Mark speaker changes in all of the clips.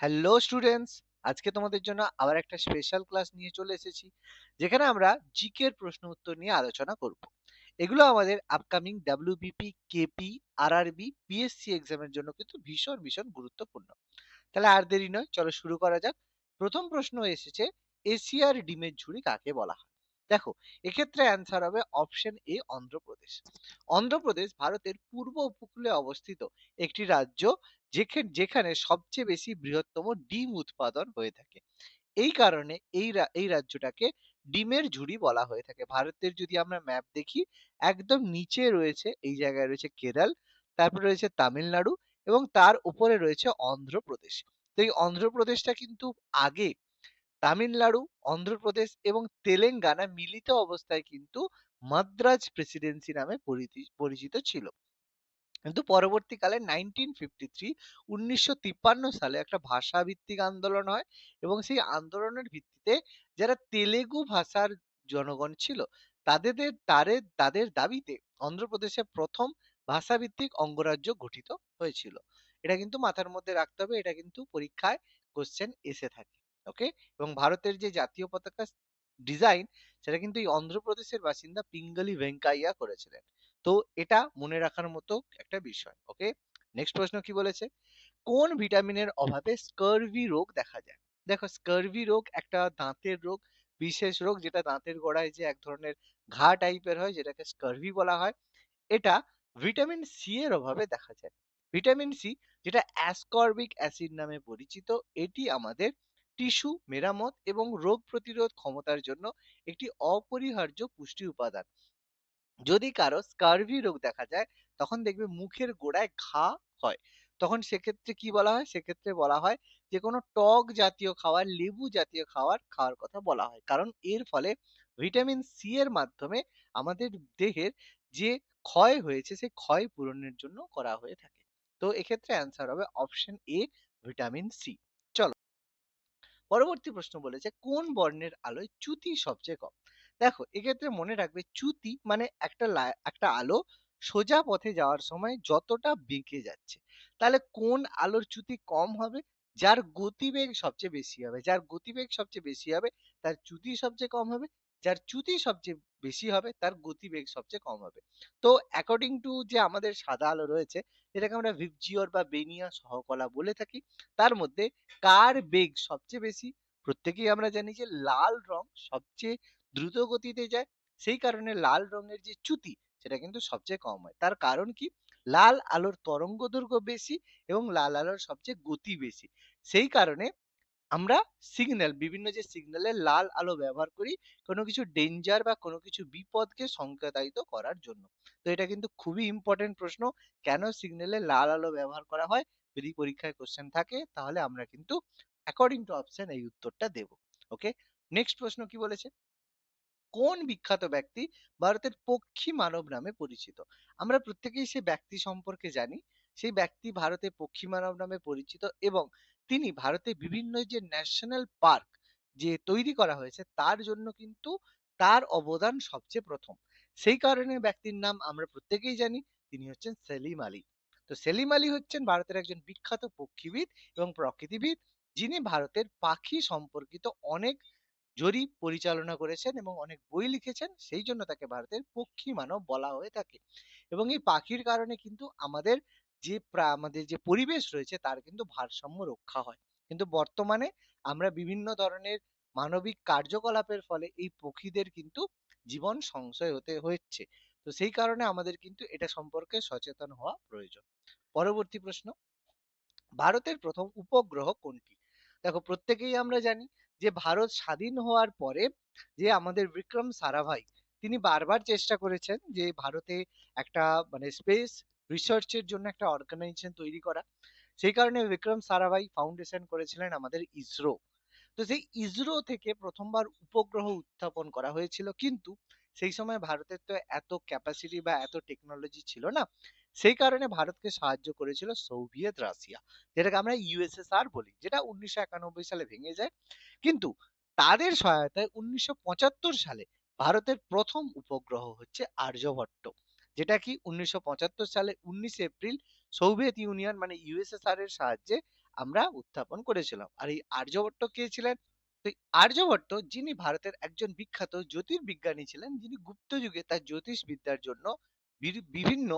Speaker 1: Hello students, আজকে তোমাদের জন্য আবার একটা স্পেশাল ক্লাস নিয়ে চলে এসেছি, যেখানে আমরা জিকে এর প্রশ্ন উত্তর নিয়ে আলোচনা করব। এগুলো আমাদের upcoming WBP KP RRB PSC এক্সামের জন্য কিন্তু ভীষণ ভীষণ গুরুত্বপূর্ণ। তাহলে আর দেরি নয়, চলো শুরু করা যাক। প্রথম প্রশ্ন এসেছে এশিয়ার ডিমের ঝুড়ি কাকে বলা হয়? দেখো, এক্ষেত্রে অ্যান্সার হবে অপশন এ অন্ধ্রপ্রদেশ। অন্ধ্রপ্রদেশ ভারতের পূর্ব উপকূলে অবস্থিত একটি রাজ্য যেখানে সবচেয়ে বেশি বৃহত্তম ডিম উৎপাদন হয়ে থাকে। এই কারণে এই এই রাজ্যটাকে ডিমের ঝুড়ি বলা হয়ে থাকে। ভারতের যদি আমরা ম্যাপ দেখি, একদম নিচে রয়েছে, এই জায়গায় রয়েছে কেরল, তারপরে রয়েছে তামিলনাড়ু এবং তার উপরে রয়েছে অন্ধ্রপ্রদেশ। তো এই অন্ধ্রপ্রদেশটা কিন্তু আগে তামিলনাড়ু অন্ধ্রপ্রদেশ এবং তেলেঙ্গানা মিলিত অবস্থায় কিন্তু মাদ্রাজ প্রেসিডেন্সি নামে পরিচি- পরিচিত ছিল। কিন্তু পরবর্তীকালে নাইনটিন ফিফটি থ্রি, উনিশশো তিপ্পান্ন সালে একটা ভাষা ভিত্তিক আন্দোলন হয় এবং সেই আন্দোলনের ভিত্তিতে যারা তেলেগু ভাষার জনগণ ছিল তাদের তাদের তাদের দাবিতে অন্ধ্রপ্রদেশে প্রথম ভাষাভিত্তিক অঙ্গরাজ্য গঠিত হয়েছিল। এটা কিন্তু মাথার মধ্যে রাখতে হবে, এটা কিন্তু পরীক্ষায় কোশ্চেন এসে থাকে। ওকে? এবং ভারতের যে জাতীয় পতাকা ডিজাইন, সেটা কিন্তু এই অন্ধ্রপ্রদেশের বাসিন্দা পিঙ্গলি ভেঙ্কাইয়া করেছিলেন। তো এটা মনে রাখার মতো একটা বিষয়, ওকে? নেক্সট প্রশ্ন কি বলেছে? কোন ভিটামিনের অভাবে স্কারভি রোগ দেখা যায়? দেখো, স্কারভি রোগ একটা দাঁতের রোগ, বিশেষ রোগ যেটা দাঁতের গোড়ায় যে এক ধরনের ঘা টাইপের হয়, যেটাকে স্কারভি বলা হয়, এটা ভিটামিন সি এর অভাবে দেখা যায়। ভিটামিন সি যেটা অ্যাসকর্বিক অ্যাসিড নামে পরিচিত, এটি আমাদের টিস্যু, মেরামত এবং রোগ প্রতিরোধ ক্ষমতার জন্য একটি অপরিহার্য পুষ্টি উপাদান। যদি কারও স্কারভি রোগ দেখা যায়, তখন দেখবে মুখের গোড়ায় ঘা হয়। তখন সেক্ষেত্রে কি বলা হয়? সেক্ষেত্রে বলা হয় যে, কোনো টক জাতীয় খাবার, লেবু জাতীয় খাবার খাওয়ার কথা বলা হয়। কারণ এর ফলে ভিটামিন সি এর মাধ্যমে আমাদের দেহের যে ক্ষয় হয়েছে সেই ক্ষয় পূরণের জন্য করা হয়ে থাকে। তো এক্ষেত্রে অ্যান্সার হবে অপশন এ ভিটামিন সি পরবর্তী প্রশ্ন বলেছে কোন বর্ণের আলোয় চ্যুতি সবচেয়ে কম? দেখো, এক্ষেত্রে মনে রাখবে চ্যুতি মানে একটা একটা আলো সোজা পথে যাওয়ার সময় যতটা বেঁকে যাচ্ছে। তাহলে কোন আলোর চ্যুতি কম হবে? যার গতিবেগ সবচেয়ে বেশি হবে। যার গতিবেগ সবচেয়ে বেশি হবে, তার চ্যুতি সবচেয়ে কম হবে যার চ্যুতি সবচেয়ে বেশি হবে, তার গতিবেগ সবচেয়ে কম হবে। তো অ্যাকর্ডিং টু যে আমাদের সাদা আলো রয়েছে, যেটাকে আমরা ভিবজিওর বা বেনিয়া সহকলা বলে থাকি, তার মধ্যে কার বেগ সবচেয়ে বেশি? প্রত্যেকেই আমরা জানি যে লাল রং সবচেয়ে দ্রুত গতিতে যায়, সেই কারণে লাল রঙের যে চ্যুতি, সেটা কিন্তু সবচেয়ে কম হয়। তার কারণ কি? লাল আলোর তরঙ্গ দৈর্ঘ্য বেশি এবং লাল আলোর সবচেয়ে গতি বেশি। সেই কারণে আমরা সিগন্যাল বিভিন্ন যে সিগন্যালে লাল আলো ব্যবহার করি, কোনো কিছু ডেঞ্জার বা কোনো কিছু বিপদকে সংকেতায়িত করার জন্য। তো এটা কিন্তু খুবই ইম্পর্টেন্ট প্রশ্ন, কেন সিগন্যালে লাল আলো ব্যবহার করা হয়? যদি পরীক্ষায় কোশ্চেন থাকে, তাহলে আমরা কিন্তু অ্যাকর্ডিং টু অপশন এই উত্তরটা দেব। ওকে নেক্সট প্রশ্ন কি বলেছে? কোন বিখ্যাত ব্যক্তি ভারতের পক্ষী মানব নামে পরিচিত? আমরা প্রত্যেকেই সে ব্যক্তি সম্পর্কে জানি। সেই ব্যক্তি ভারতে পক্ষী মানব নামে পরিচিত এবং তিনি ভারতে বিভিন্ন যে ন্যাশনাল পার্ক যে তৈরি করা হয়েছে, তার জন্য কিন্তু তার অবদান সবচেয়ে প্রথম। সেই কারণে ব্যক্তির নাম আমরা প্রত্যেকেই জানি, তিনি হচ্ছেন সেলিম আলী। তো সেলিম আলী হচ্ছেন ভারতের একজন বিখ্যাত পক্ষীবিদ এবং প্রকৃতিবিদ, যিনি ভারতের পাখি সম্পর্কিত অনেক জরিপ পরিচালনা করেছেন এবং অনেক বই লিখেছেন, সেই জন্য তাকে ভারতের পক্ষী মানব বলা হয়ে থাকে। এবং এই পাখির কারণে কিন্তু আমাদের যে আমাদের যে পরিবেশ রয়েছে তার কিন্তু ভারসাম্য রক্ষা হয়। কিন্তু বর্তমানে আমরা বিভিন্ন ধরনের মানবিক কার্যকলাপের ফলে এই পক্ষীদের কিন্তু জীবন সংশয় হতে হচ্ছে। তো সেই কারণে আমাদের কিন্তু এটা সম্পর্কে সচেতন হওয়া প্রয়োজন। পরবর্তী প্রশ্ন, ভারতের প্রথম উপগ্রহ কোনটি? দেখো, প্রত্যেকেই আমরা জানি যে ভারত স্বাধীন হওয়ার পরে যে আমাদের বিক্রম সারাভাই, তিনি বারবার চেষ্টা করেছেন যে ভারতে একটা মানে স্পেস রিসার্চের জন্য একটা অর্গানাইজেশন তৈরি করা। সেই কারণে বিক্রম সারাভাই ফাউন্ডেশন করেছিলেন আমাদের ইসরো তো সেই ইসরো থেকে প্রথমবার উপগ্রহ উত্থাপন করা হয়েছিল। কিন্তু সেই সময় ভারতের তো এত ক্যাপাসিটি বা এত টেকনোলজি ছিল না, সেই কারণে ভারতকে সাহায্য করেছিল সোভিয়েত রাশিয়া যেটাকে আমরা ইউএসএসআর বলি, যেটা উনিশশো একানব্বই সালে ভেঙে যায়। কিন্তু তাদের সহায়তায় উনিশশো পঁচাত্তর সালে ভারতের প্রথম উপগ্রহ হচ্ছে আর্যভট্ট। যেটা কি উনিশশো পঁচাত্তর সালে উনিশে এপ্রিল সোভিয়েত ইউনিয়ন মানে ইউএসএসআর এর সাহায্যে আমরা উত্থাপন করেছিলাম। আর এই আর্যভট্ট কে ছিলেন? তো আর্যভট্ট যিনি ভারতের একজন বিখ্যাত জ্যোতির্বিজ্ঞানী ছিলেন, যিনি গুপ্ত যুগে তার জ্যোতিষ বিদ্যার জন্য বিভিন্ন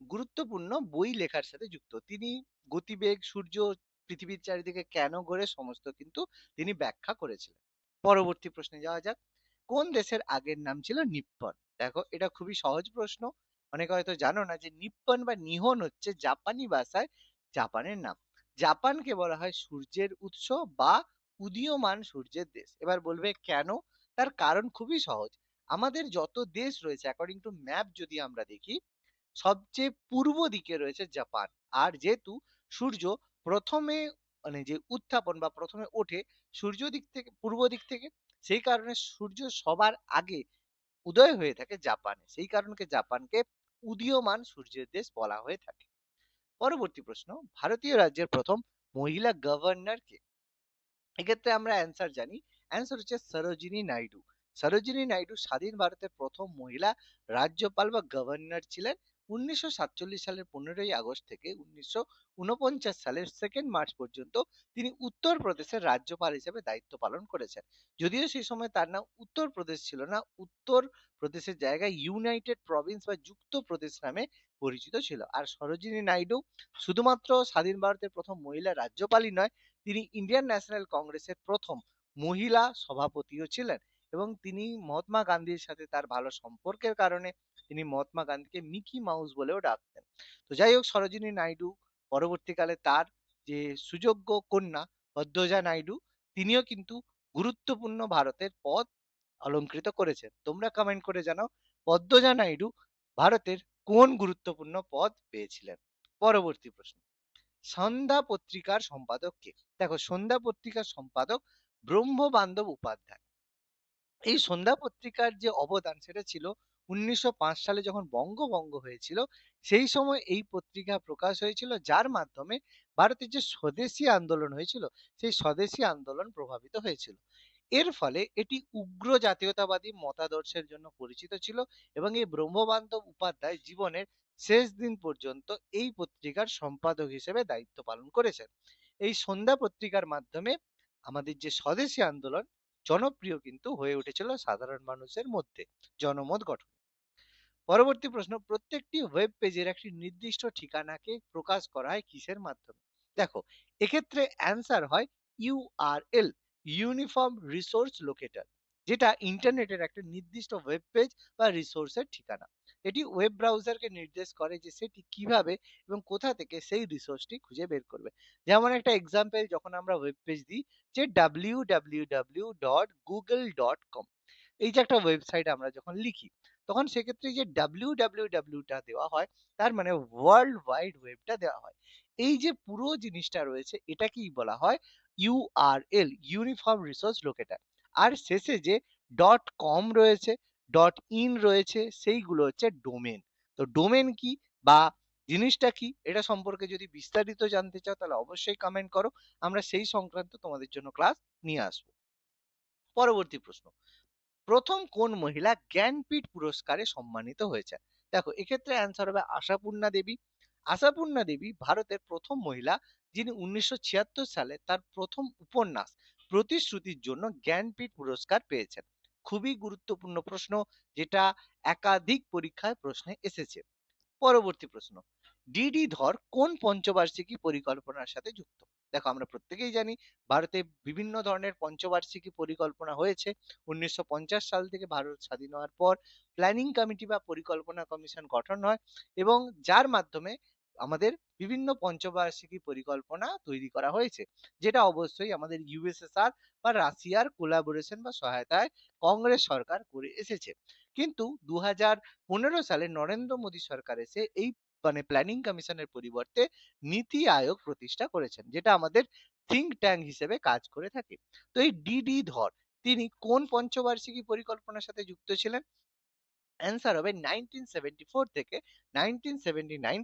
Speaker 1: গুরুত্বপূর্ণ বই লেখার সাথে যুক্ত। তিনি গতিবেগ, সূর্য, পৃথিবীর চারিদিকে কেন ঘোরে সমস্ত কিন্তু তিনি ব্যাখ্যা করেছিলেন। পরবর্তী প্রশ্নে যাওয়া যাক। কোন দেশের আগের নাম ছিল নিপ্পন? দেখো, এটা খুবই সহজ প্রশ্ন। অনেকে হয়তো জানো না যে নিপ্পন বা নিহন হচ্ছে জাপানি ভাষায় জাপানের নাম। জাপানকে বলা হয় সূর্যের উৎস বা উদীয়মান সূর্যের দেশ। এবার বলবে কেন? তার কারণ খুবই সহজ। আমাদের যত দেশ রয়েছে অ্যাকর্ডিং টু ম্যাপ যদি আমরা দেখি, সবচেয়ে পূর্ব দিকে রয়েছে জাপান। আর যেহেতু সূর্য প্রথমে মানে যে উত্থাপন বা প্রথমে ওঠে সূর্য দিক থেকে, পূর্ব দিক থেকে, সেই কারণে সূর্য সবার আগে উদয় হয়ে থাকে জাপানে। সেই কারণকে জাপানকে উদীয়মান সূর্যের দেশ বলা হয়ে থাকে। পরবর্তী প্রশ্ন, ভারতীয় রাজ্যের প্রথম মহিলা গভর্নর কে? এক্ষেত্রে আমরা অ্যান্সার জানি। অ্যান্সার হচ্ছে সরোজিনী নাইডু। সরোজিনী নাইডু স্বাধীন ভারতের প্রথম মহিলা রাজ্যপাল বা গভর্নর ছিলেন। উনিশশো সাতচল্লিশ সালের পনেরোই আগস্ট থেকে উনিশশো উনপঞ্চাশ সালের সেকেন্ড মার্চ পর্যন্ত তিনি উত্তরপ্রদেশের রাজ্যপাল হিসেবে দায়িত্ব পালন করেছেন। যদিও সেই সময় তার নাম উত্তরপ্রদেশ ছিল না, উত্তর প্রদেশের জায়গায় ইউনাইটেড প্রভিন্স বা যুক্ত প্রদেশ নামে পরিচিত ছিল। আর সরোজিনী নাইডু শুধুমাত্র স্বাধীন ভারতের প্রথম মহিলা রাজ্যপালই নয়, তিনি ইন্ডিয়ান ন্যাশনাল কংগ্রেসের প্রথম মহিলা সভাপতিও ছিলেন এবং তিনি মহাত্মা গান্ধীর সাথে তার ভালো সম্পর্কের কারণে তিনি মহাত্মা গান্ধীকে মিকি মাউস বলেও ডাকতেন। তো যাই হোক, সরোজিনী নাইডু, পরবর্তীকালে তার যে সুযোগ্য কন্যা পদ্মজা নাইডু, তিনিও কিন্তু গুরুত্বপূর্ণ ভারতের পদ অলংকৃত করেছেন। তোমরা কমেন্ট করে জানাও পদ্মজা নাইডু ভারতের কোন গুরুত্বপূর্ণ পদ পেয়েছিলেন? পরবর্তী প্রশ্ন, সন্ধ্যা পত্রিকার সম্পাদক কে? দেখো, সন্ধ্যা পত্রিকার সম্পাদক ব্রহ্মবান্ধব উপাধ্যায়। এই সন্ধ্যা পত্রিকার যে অবদান, সেটা ছিল উনিশশো পাঁচ সালে যখন বঙ্গভঙ্গ হয়েছিল, সেই সময় এই পত্রিকা প্রকাশ হয়েছিল, যার মাধ্যমে ভারতের যে স্বদেশী আন্দোলন হয়েছিল, সেই স্বদেশী আন্দোলন প্রভাবিত হয়েছিল। এর ফলে এটি উগ্র জাতীয়তাবাদী মতাদর্শের জন্য পরিচিত ছিল এবং এই ব্রহ্মবান্ধব উপাধ্যায় জীবনের শেষ দিন পর্যন্ত এই পত্রিকার সম্পাদক হিসেবে দায়িত্ব পালন করেছেন। এই সন্ধ্যা পত্রিকার মাধ্যমে আমাদের যে স্বদেশী আন্দোলন, জনপ্রিয় কিন্তু হয়ে উঠেছিল সাধারণ মানুষের মধ্যে, জনমত গঠন। পরবর্তী প্রশ্ন, প্রত্যেকটি ওয়েব পেজের একটি নির্দিষ্ট ঠিকানাকে প্রকাশ করা হয় কিসের মাধ্যমে? দেখো, এক্ষেত্রে অ্যান্সার হয় ইউআরএল ইউনিফর্ম রিসোর্স লোকেটর যেটা ইন্টারনেটের একটা নির্দিষ্ট ওয়েব পেজ বা রিসোর্সের ঠিকানা। এটি ওয়েব ব্রাউজারকে নির্দেশ করে যে সেটি কীভাবে এবং কোথা থেকে সেই রিসোর্সটি খুঁজে বের করবে। যেমন একটা এক্সাম্পল যখন আমরা ওয়েব পেজ দিই, যে W W W dot Google dot com এই যে একটা ওয়েবসাইট আমরা যখন লিখি তখন সেক্ষেত্রে যে ডাব্লিউ ডাব্লিউ ডাব্লিউটা দেওয়া হয়, তার মানে ওয়ার্ল্ড ওয়াইড ওয়েবটা দেওয়া হয়। এই যে পুরো জিনিসটা রয়েছে, এটাকেই বলা হয় ইউআরএল ইউনিফর্ম রিসোর্স লোকেটার আর শেষে যে ডট কম রয়েছে ডট ইন রয়েছে, সেইগুলো হচ্ছে ডোমেন তো ডোমেন কি বা জিনিসটা কি, এটা সম্পর্কে যদি বিস্তারিত জানতে চাও, তাহলে অবশ্যই কমেন্ট করো। আমরা সেই সংক্রান্ত তোমাদের জন্য ক্লাস নিয়ে আসব। পরবর্তী প্রশ্ন। প্রথম কোন মহিলা জ্ঞানপীঠ পুরস্কারে সম্মানিত হয়েছে দেখো, এক্ষেত্রে অ্যান্সার হবে আশাপূর্ণা দেবী। আশাপূর্ণা দেবী ভারতের প্রথম মহিলা যিনি উনিশশো সালে তার প্রথম উপন্যাস প্রতিশ্রুতির জন্য জ্ঞানপীঠ পুরস্কার পেয়েছেন। খুবই গুরুত্বপূর্ণ প্রশ্ন, যেটা একাধিক পরীক্ষায় প্রশ্নে এসেছে। পরবর্তী প্রশ্ন ডিডি ধর কোন পঞ্চবার্ষিকী পরিকল্পনার সাথে যুক্ত? দেখো আমরা প্রত্যেকেই জানি ভারতে বিভিন্ন ধরনের পঞ্চবার্ষিকী পরিকল্পনা হয়েছে। উনিশশো সাল থেকে ভারত স্বাধীন হওয়ার পর প্ল্যানিং কমিটি বা পরিকল্পনা কমিশন গঠন হয় এবং যার মাধ্যমে আমাদের বিভিন্ন পঞ্চবার্ষিকী পরিকল্পনা তৈরি করা হয়েছে, যেটা অবশ্যই আমাদের ইউএসএসআর বা রাশিয়ার কোলাবোরেশন বা সহায়তায় কংগ্রেস সরকার করে এসেছে। কিন্তু দু হাজার পনেরো সালে নরেন্দ্র মোদী সরকার এসে এই মানে প্ল্যানিং কমিশনের পরিবর্তে নীতি আয়োগ প্রতিষ্ঠা করেছেন, যেটা আমাদের থিঙ্ক ট্যাঙ্ক হিসেবে কাজ করে থাকে। তো এই ডিডি ধর, তিনি কোন পঞ্চবার্ষিকী পরিকল্পনার সাথে যুক্ত ছিলেন? অ্যান্সার হবে নাইনটিন থেকে নাইনটিন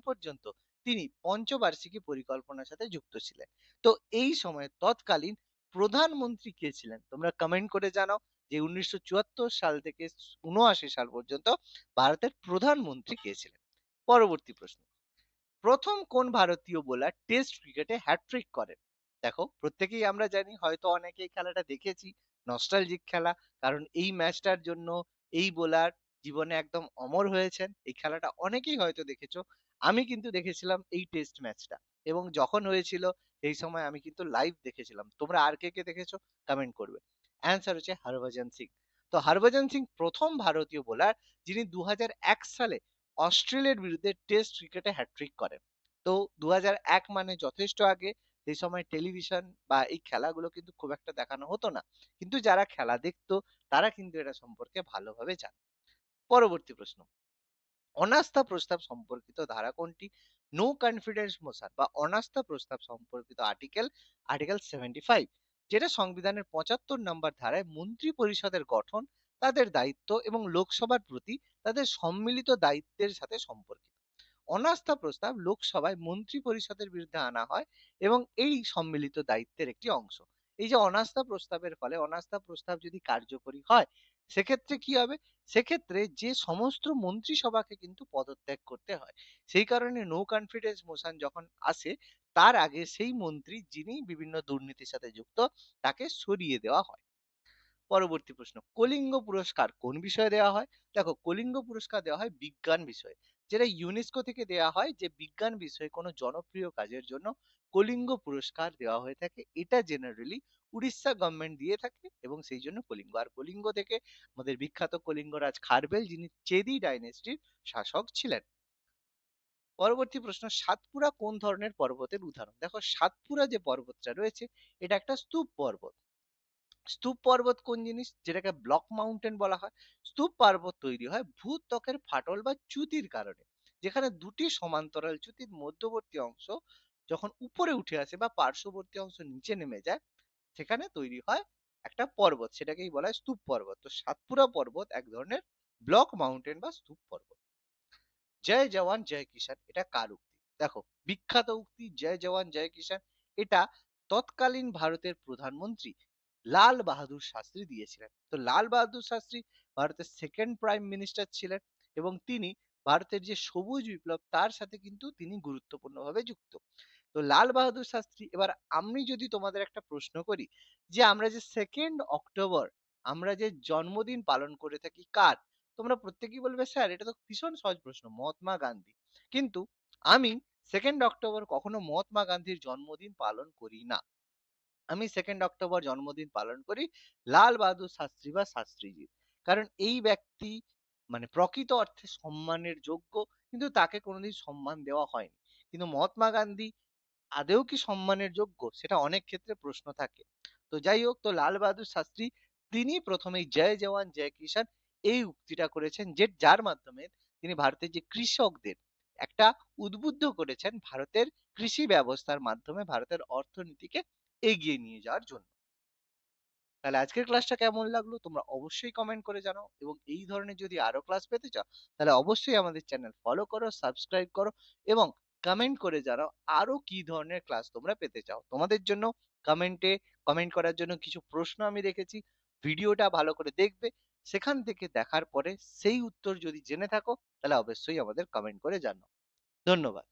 Speaker 1: পর্যন্ত তিনি পঞ্চবার্ষিকী পরিকল্পনার সাথে যুক্ত ছিলেন। তো এই সময় তৎকালীন প্রধানমন্ত্রী কে ছিলেন? তোমরা কমেন্ট করে জানাও যে উনিশশো চুয়াত্তর সাল থেকে উনআশি সাল পর্যন্ত ভারতের প্রধানমন্ত্রী কে ছিলেন। পরবর্তী প্রশ্ন। প্রথম কোন ভারতীয় বোলার টেস্ট ক্রিকেটে হ্যাট্রিক করেন দেখো, প্রত্যেকেই আমরা জানি, হয়তো অনেকে এই খেলাটা দেখেছি নস্টালজিক খেলা, কারণ এই ম্যাচটার জন্য এই বোলার জীবনে একদম অমর হয়েছেন। এই খেলাটা অনেকেই হয়তো দেখেছ। আমি কিন্তু দেখেছিলাম এই টেস্ট ম্যাচটা এবং যখন হয়েছিল, সেই সময় আমি কিন্তু লাইভ দেখেছিলাম। তোমরা আর কে কে দেখেছ? কমেন্ট করবে। অ্যান্সার হচ্ছে হরভজন সিং। তো হরভজন সিং প্রথম ভারতীয় বোলার যিনি দু হাজার এক সালে অস্ট্রেলিয়ার বিরুদ্ধে টেস্ট ক্রিকেটে হ্যাট্রিক করেন তো দু মানে যথেষ্ট আগে, সেই সময় টেলিভিশন বা এই খেলাগুলো কিন্তু খুব একটা দেখানো হতো না। কিন্তু যারা খেলা দেখতো, তারা কিন্তু এটা সম্পর্কে ভালোভাবে জানে পরবর্তী প্রশ্ন। অনাস্থা প্রস্তাব সম্পর্কিত ধারা কোনটি? নো কনফিডেন্স মোশন বা অনাস্থা প্রস্তাব সম্পর্কিত আর্টিকেল আর্টিকেল সেভেন্টি ফাইভ যেটা সংবিধানের পঁচাত্তর নম্বর ধারায় মন্ত্রী পরিষদের গঠন তাদের দায়িত্ব এবং লোকসভার প্রতি তাদের সম্মিলিত দায়িত্বের সাথে সম্পর্কিত। অনাস্থা প্রস্তাব লোকসভায় মন্ত্রী পরিষদের বিরুদ্ধে আনা হয় এবং এই সম্মিলিত দায়িত্বের একটি অংশ। এই যে অনাস্থা প্রস্তাবের ফলে অনাস্থা প্রস্তাব যদি কার্যকরী হয়, সেক্ষেত্রে কি হবে? সেক্ষেত্রে যে সমস্ত মন্ত্রিসভাকে কিন্তু পদত্যাগ করতে হয়। সেই কারণে নো কনফিডেন্স মোশন যখন আসে, তার আগে সেই মন্ত্রী যিনি বিভিন্ন দুর্নীতির সাথে যুক্ত, তাকে সরিয়ে দেওয়া হয়। পরবর্তী প্রশ্ন, কলিঙ্গ পুরস্কার কোন বিষয়ে দেওয়া হয়? দেখো, কলিঙ্গ পুরস্কার দেওয়া হয় বিজ্ঞান বিষয়ে। যেটা ইউনেস্কো থেকে দেওয়া হয় যে বিজ্ঞান বিষয়ে কোনো জনপ্রিয় কাজের জন্য কলিঙ্গ পুরস্কার দেওয়া হয়ে থাকে। এটা জেনারেলি উড়িষ্যা গভর্নমেন্ট দিয়ে থাকে এবং সেই জন্য কলিঙ্গ, আর কলিঙ্গ থেকে আমাদের বিখ্যাত কলিঙ্গরাজ খারবেল, যিনি চেদি ডাইনেস্টির শাসক ছিলেন। পরবর্তী প্রশ্ন, সাতপুরা কোন ধরনের পর্বতের উদাহরণ? দেখো, সাতপুরা যে পর্বতটা রয়েছে, এটা একটা স্তূপ পর্বত। স্তূপ পর্বত কোন জিনিস? যেটাকে ব্লক মাউন্টেন বলা হয়। স্তূপ পর্বত তৈরি হয় ভূত্বকের ফাটল বা চ্যুতির কারণে। যেখানে দুটি সমান্তরাল চ্যুতির মধ্যবর্তী অংশ যখন উপরে উঠে আসে বা পার্শ্ববর্তী অংশ নিচে নেমে যায়, সেখানে তৈরি হয় একটা পর্বত। সেটাকেই বলা হয় স্তূপ পর্বত। তো সাতপুরা পর্বত এক ধরনের ব্লক মাউন্টেন বা স্তূপ পর্বত। জয় জওয়ান, জয় কিষান এটা কার উক্তি? দেখো, বিখ্যাত উক্তি, জয় জওয়ান, জয় কিষান এটা তৎকালীন ভারতের প্রধানমন্ত্রী লাল বাহাদুর শাস্ত্রী দিয়েছিলেন। তো লাল বাহাদুর শাস্ত্রী ভারতের সেকেন্ড প্রাইম মিনিস্টার ছিলেন এবং তিনি ভারতের যে সবুজ বিপ্লব তার সাথে কিন্তু তিনি গুরুত্বপূর্ণভাবে যুক্ত। তো লাল বাহাদুর শাস্ত্রী, এবার আমি যদি তোমাদের একটা প্রশ্ন করি যে আমরা যে সেকেন্ড অক্টোবর, আমরা যে জন্মদিন পালন করে থাকি কার? তোমরা প্রত্যেকেই বলবে, স্যার, এটা তো ভীষণ সহজ প্রশ্ন, মহাত্মা গান্ধী। কিন্তু আমি সেকেন্ড অক্টোবর কখনো মহাত্মা গান্ধীর জন্মদিন পালন করি না। আমি সেকেন্ড অক্টোবর জন্মদিন পালন করি, লাল বাহাদুর শাস্ত্রী বা শাস্ত্রীজির। কারণ এই ব্যক্তি মানে প্রকৃত অর্থে সম্মানের যোগ্য, কিন্তু তাকে কোনোদিন সম্মান দেওয়া হয়নি। কিন্তু মহাত্মা গান্ধী আদেও কি সম্মানের যোগ্য? সেটা অনেক ক্ষেত্রে প্রশ্ন থাকে। তো যাই হোক, তো লাল বাহাদুর শাস্ত্রী, তিনি প্রথমেই জয় জওয়ান, জয় কিষান এই উক্তিটা করেছেন, যে যার মাধ্যমে তিনি ভারতের যে কৃষকদের একটা উদ্বুদ্ধ করেছেন, ভারতের কৃষি ব্যবস্থার মাধ্যমে ভারতের অর্থনীতিকে এগিয়ে নিয়ে যাওয়ার জন্য। তাহলে আজকের ক্লাসটা কেমন লাগল? তোমরা অবশ্যই কমেন্ট করে জানাও এবং এই ধরনের যদি আরও ক্লাস পেতে চাও, তাহলে অবশ্যই আমাদের চ্যানেল ফলো করো সাবস্ক্রাইব করো এবং কমেন্ট করে জানাও আরও কি ধরনের ক্লাস তোমরা পেতে চাও। তোমাদের জন্য কমেন্টে কমেন্ট করার জন্য কিছু প্রশ্ন আমি রেখেছি ভিডিওটা ভালো করে দেখবে, সেখান থেকে দেখার পরে সেই উত্তর যদি জেনে থাকো, তাহলে অবশ্যই আমাদের কমেন্ট করে জানাও। ধন্যবাদ।